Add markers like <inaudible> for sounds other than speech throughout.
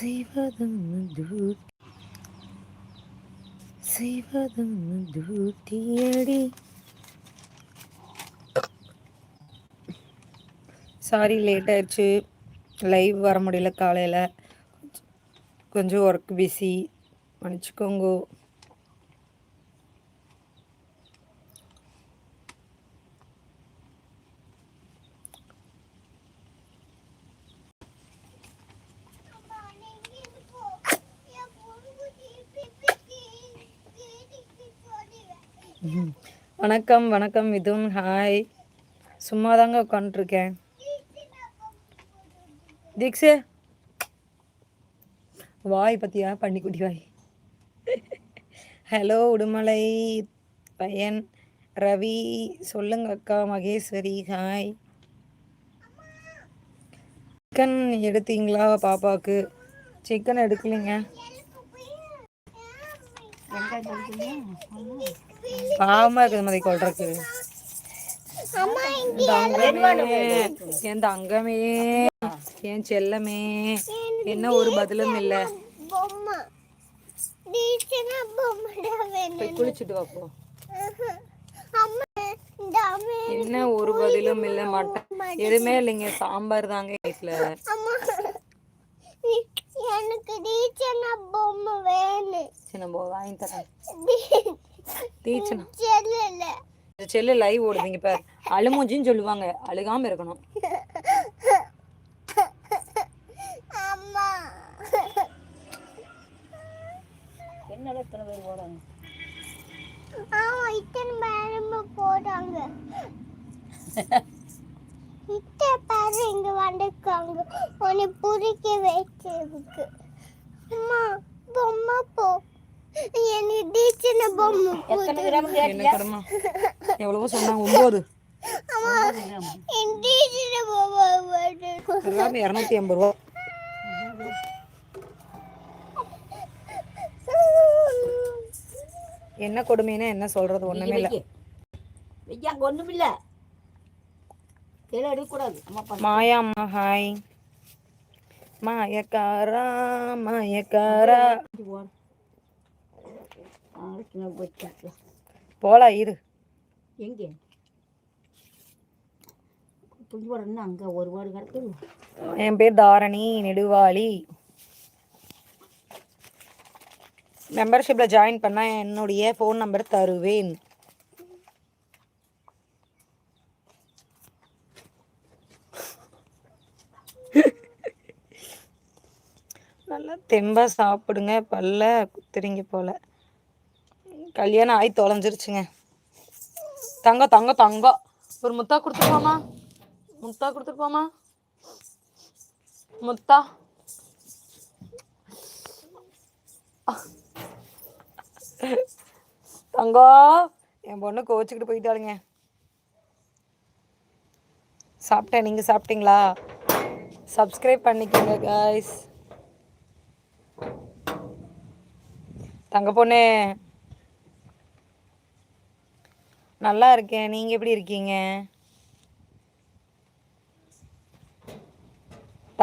செய்வதும் தூ- செய்வதும் தூட்டியடி சாரி லேட் ஆயிடுச்சு. லைவ் வர முடியல காலையில். கொஞ்சம் ஒர்க் பிஸி மன்னிச்சுக்கோங்கோ. வணக்கம் வணக்கம் மிதுன். ஹாய் சும்மா தாங்க உட்காந்துருக்கேன் தீக்ஷே. வாய் பத்தியா? பன்னிக்குட்டி வாய். ஹலோ உடுமலை பையன் ரவி. சொல்லுங்க அக்கா மகேஸ்வரி. ஹாய் சிக்கன் எடுத்தீங்களா பாப்பாவுக்கு சிக்கன் எடுக்கலைங்க. பாவமா இருக்குது மாதிரி கொள்றதுக்கு என் தங்கமே என் செல்லமே என்ன ஒரு பதிலும் இல்ல. குளிச்சுட்டு வா போ. அம்மா இந்த அம்மா என்ன ஒரு பதிலும் இல்ல மாட்டேன் எதுவுமே இல்லைங்க சாம்பார் தாங்க வீட்டுல எனக்கு டீச்சனா பொம்மை டீ- டீச்சனா செல்லல. இந்த செல்லு லைவ் ஓடுதுங்க இப்ப அழுமூஞ்சின்னு சொல்லுவாங்க. அழுகாம இருக்கணும். அம்மா. ஆமா இத்தனை பேரமா போறாங்க. இத்த பேர் இங்க வந்திருக்காங்க. உன்னை வைக்கிறதுக்கு அம்மா பொம்மை போ. எவ்வளவோ சொன்னாங்க ஒன்பது இரநூத்தி ஐம்பது ரூபா. என்ன கொடுமைன்னா என்ன சொல்றது ஒண்ணுமே இல்ல. பண்ண. மாயா அம்மா ஹாய். மாயக்காரா மாயக்காரா. போச்சு போலாம் இரு. எங்கே? போடணும் அங்கே ஒரு வாடு கிடக்குது என் பேர் தாரணி நெடுவாளி. மெம்பர்ஷிப்பில் ஜாயின் பண்ணால் என்னுடைய ஃபோன் நம்பர் தருவேன். நல்லா தெம்பா சாப்பிடுங்க பல்ல குத்துறீங்க போல. கல்யாணம் ஆகி தொலைஞ்சிருச்சுங்க. தங்கம் தங்கம் தங்கம் ஒரு முத்தா கொடுத்துருப்போமா முத்தா கொடுத்துருப்போமா முத்தா. தங்கோ என் பொண்ணு கோச்சிக்கிட்டு போயிட்டாளுங்க. சாப்பிட்டேன் நீங்கள் சாப்பிட்டீங்களா? சப்ஸ்கிரைப் பண்ணிக்கோங்க காய்ஸ் தங்க பொண்ணு. நல்லா இருக்கேன். நீங்கள் எப்படி இருக்கீங்க?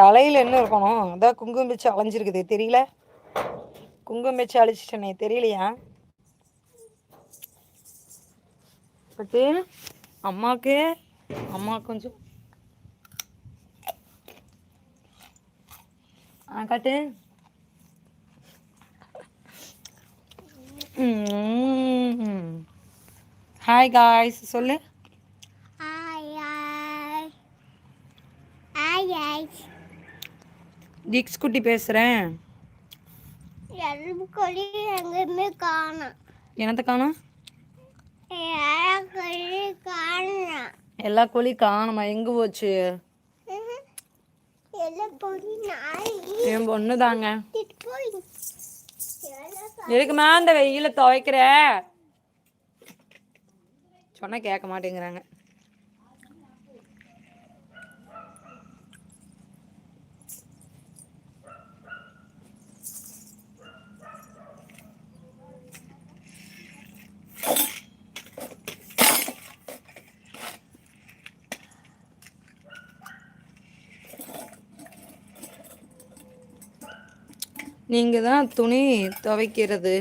தலையில் என்ன இருக்கணும்? அதான் குங்குமம் பிச்சு அலைஞ்சிருக்குது தெரியல. குங்குமம் பிச்சு அழிச்சிட்டேனே தெரியலையா? பட்டு அம்மாவுக்கு அம்மா கொஞ்சம். ஆ காட்டு. ஹாய் காய்ஸ் சொல்லு. டிக்ஸ் குட்டி பேசுகிறேன் எலும்புக்கொடி எங்கேயுமே காணோம். என்னத்த காணும்? எல்லா கோழியும் காணுமா? எங்கே போச்சு? <laughs> என் பொண்ணு தாங்க எதுக்குமா இந்த வெயில துவைக்கிற? சொன்னால் கேட்க மாட்டேங்கிறாங்க. நீங்கள் தான் துணி துவைக்கிறது.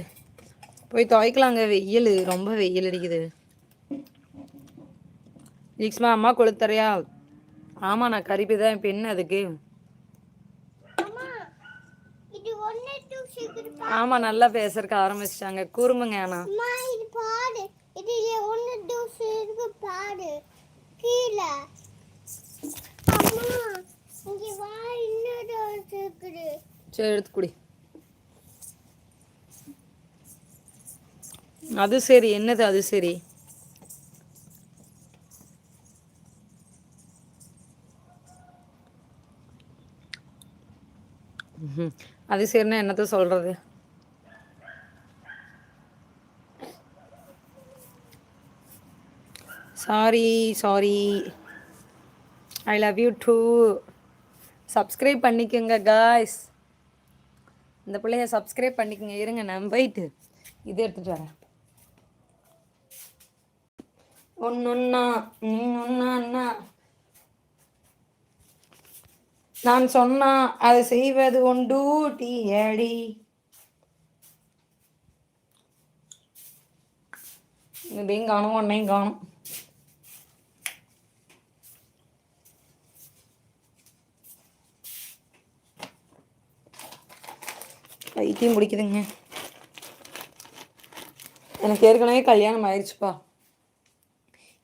போய் துவைக்கலாங்க வெயில் ரொம்ப வெயில் அடிக்குது. ஈக்ஸ்மா அம்மா கொளுத்தறியா? ஆமாம் நான் கறிப்பு தான் இப்போ என்ன அதுக்கு? ஆமாம் நல்லா பேசுறதுக்கு ஆரம்பிச்சிட்டாங்க. கூறுமுங்க ஆனா. அம்மா இது ஒன்னு டூ சீக்கிரம் பாரு கீழே. அம்மா இங்க வா இன்னொரு இருக்குது சரி எடுத்து குடி. அது சரி என்னது அது சரி? ம் அது சரிண்ணா என்னத்த சொல்றது? Sorry sorry I love you too subscribe பண்ணிக்கோங்க காய்ஸ் இந்த பிள்ளைய சப்ஸ்கிரைப் பண்ணிக்கோங்க. இருங்க நான் போயிட்டு இது எடுத்துட்டு வரேன். ஒன்னொன்னா நீ ஒன்னா அண்ணா. நான் சொன்னா அதை செய்வது ஒன்று டீயடி. இதையும் காணும் ஒன்னையும் காணும். வைத்தியம் பிடிக்குதுங்க. எனக்கு ஏற்கனவே கல்யாணம் ஆயிடுச்சுப்பா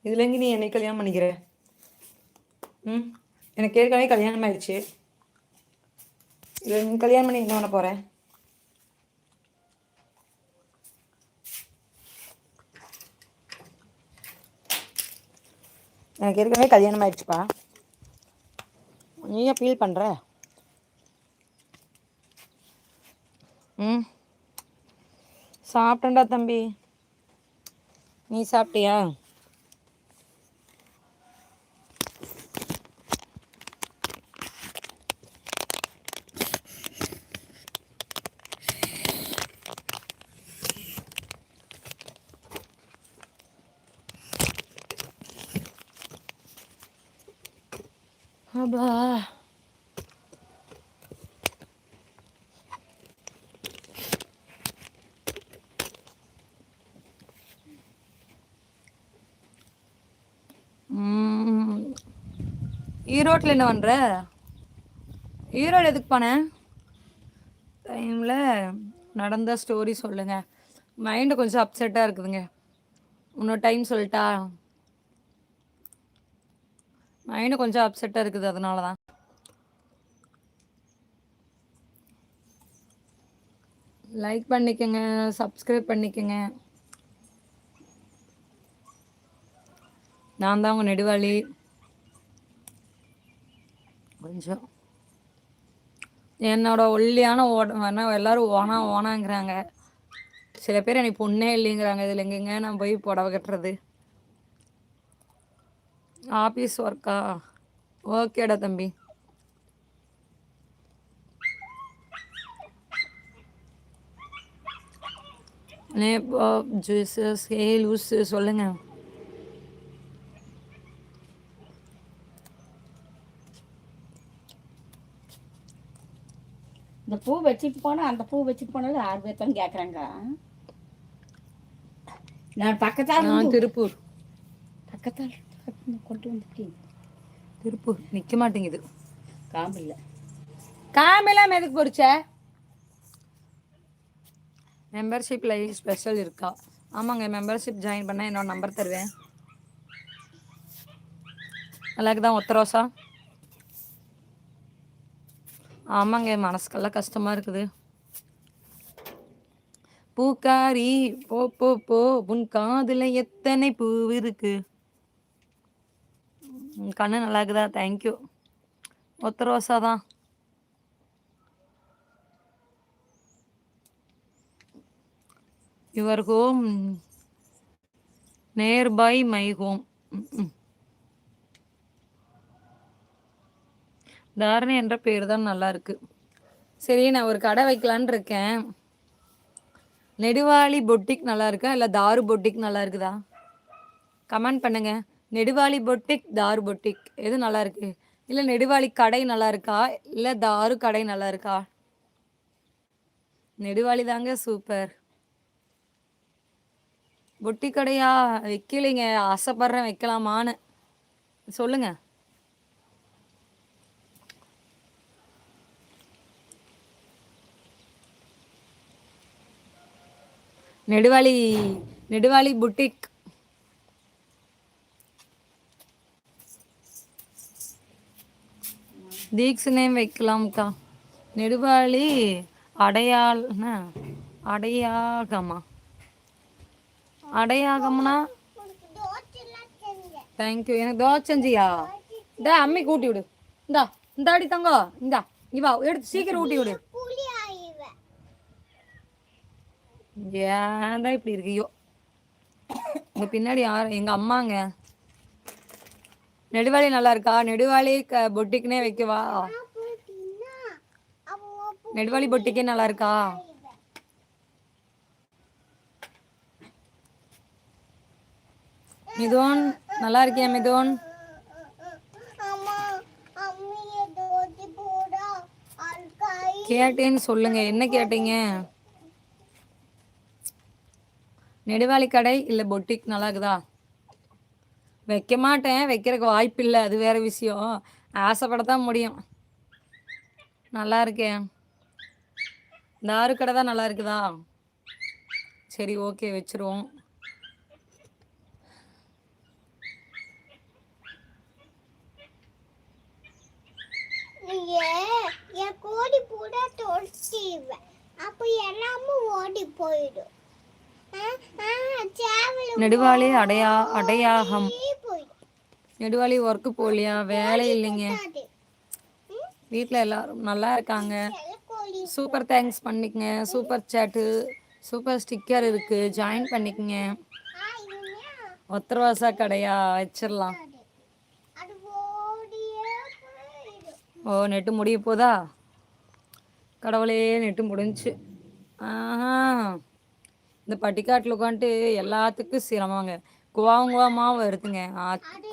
இதுலேருந்து நீ என்னை கல்யாணம் பண்ணிக்கிற? ம்? எனக்கு ஏற்கனவே கல்யாணம் ஆயிடுச்சு. இல்லை நீ கல்யாணம் பண்ணி என்ன பண்ண போகிறேன் எனக்கு ஏற்கனவே கல்யாணம் ஆயிடுச்சுப்பா. நீயே ஃபீல் பண்ணுற ம். சாப்பிட்டேன்டா தம்பி. நீ சாப்பிட்டியா? Blah. ஈரோட்டில் என்ன பண்ணுற ஈரோடு எதுக்கு போனேன் டைமில் நடந்த ஸ்டோரி சொல்லுங்கள் மைண்டு கொஞ்சம் அப்செட்டாக இருக்குதுங்க. இன்னொரு டைம் சொல்லிட்டா மைண்டு கொஞ்சம் அப்செட்டாக இருக்குது அதனால தான் லைக் பண்ணிக்கோங்க சப்ஸ்கிரைப் பண்ணிக்கோங்க. நான் தான் உங்கள் நெடுவாளி. கொஞ்சம். என்னோட ஒல்லியான ஓட வேணா எல்லாரும் ஓனா ஓனாங்கிறாங்க. சில பேர் எனக்கு பொண்ணே இல்லைங்கிறாங்க. இதில் எங்கெங்க நான் போய் புடவை கட்டுறது? ஆஃபீஸ் ஒர்க்கா ஓகேடா தம்பி? நேப்பா ஜூஸஸ் ஹே லூஸு சொல்லுங்கள் இந்த பூ வச்சுட்டு போனா அந்த பூ வச்சுட்டு போனாலும் ஆறு தான் கேட்குறாங்க நான் பக்கத்தால் திருப்பூர். பக்கத்தால் கொண்டு வந்துட்டேன். திருப்பூர் நிற்க மாட்டேங்குது. காம்பு இல்லை. காமெல்லாம் எதுக்கு பொறிச்ச மெம்பர்ஷிப் லைவ் ஸ்பெஷல் இருக்கா? ஆமாங்க மெம்பர்ஷிப் ஜாயின் பண்ண என்னோட நம்பர் தருவேன். நல்லா இருக்குதா ஒத்த ரோசா? ஆமாங்க மனசுக்கெல்லாம் கஷ்டமா இருக்குது. பூக்காரி போ போ போ உன் காதுல எத்தனை பூ இருக்கு? உன் கண்ணு நல்லா இருக்குதா? தேங்க்யூ ஒத்த ரோசா தான். Your home nearby my home. தாரணை என்ற பேர் தான் நல்லா இருக்கு. சரி நான் ஒரு கடை வைக்கலான்னு இருக்கேன். நெடுவாளி பொட்டிக் நல்லா இருக்கா? இல்லை தாரு பொட்டிக் நல்லா இருக்குதா? கமெண்ட் பண்ணுங்கள் நெடுவாளி பொட்டிக் தாரு பொட்டிக் எது நல்லா இருக்கு? இல்லை நெடுவாளி கடை நல்லா இருக்கா? இல்லை தாரு கடை நல்லா இருக்கா? நெடுவாளி தாங்க சூப்பர் பொட்டி கடையா? வைக்கலைங்க. ஆசைப்படுறேன் வைக்கலாமான்னு. சொல்லுங்க. நெடுவாளி நெடுவாளி புட்டிக் தீக்ஸ் நேம் வைக்கலாம்க்கா. நெடுவாளி அடையாள் என்ன? அடையாகமா? அடையாகம்னா? தேங்க்யூ எனக்கு தோசை செஞ்சியா? இந்த அம்மி கூட்டி விடு. இந்தா இந்த அடி தங்கோ இந்தா இவா எடுத்து சீக்கிரம் ஊட்டி விடு. ஏன்டா இப்படி இருக்கியோ? உங்க பின்னாடி யார்? எங்க அம்மாங்க. நெடுவாளி நல்லா இருக்கா நெடுவாளி க பொட்டிக்குனே வைக்கவா? நெடுவாளி பொட்டிக்கே நல்லா இருக்கா மிதோன் நல்லா இருக்கியா மிதோன்? கேட்டேன்னு சொல்லுங்க. என்ன கேட்டீங்க? நெடுவாளி கடை இல்லை பொட்டிக் நல்லா இருக்குதா வைக்க மாட்டேன். வைக்கிறதுக்கு வாய்ப்பு இல்லை. அது வேற விஷயம். ஆசைப்படத்தான் முடியும். நல்லா இருக்கேன் ஆறு கடை தான் நல்லா இருக்குதா? சரி ஓகே. வச்சிருவோம். கோடி பூரா தொலைச்சிடுவேன் அப்போ எல்லாமே ஓடி போயிடும். நெடுவாளி அடையா அடையாகம். நெடுவாளி ஒர்க்கு போகலையா? வேலை இல்லைங்க. வீட்டில் எல்லாரும் நல்லா இருக்காங்க. சூப்பர் தேங்க்ஸ் பண்ணிக்கங்க. சூப்பர் சேட்டு சூப்பர் ஸ்டிக்கர் இருக்கு. ஜாயின் பண்ணிக்கங்க. ஒத்தரவாசா கடையா? வச்சிடலாம் ஓ நெட்டு முடிய போதா? கடவுளே நெட்டு முடிஞ்சுச்சு ஆஹா. இந்த பட்டிக்காட்டில் உட்காந்துட்டு எல்லாத்துக்கும் சிரமங்க. கோவம் கோவமாக வருதுங்க.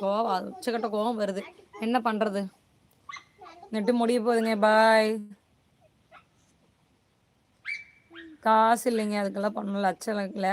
கோவம் உச்சக்கட்ட கோவம் வருது. என்ன பண்ணுறது நெட்டு முடிய போகுதுங்க. பாய். காசு இல்லைங்க. அதுக்கெல்லாம் பண்ணல. லட்சம்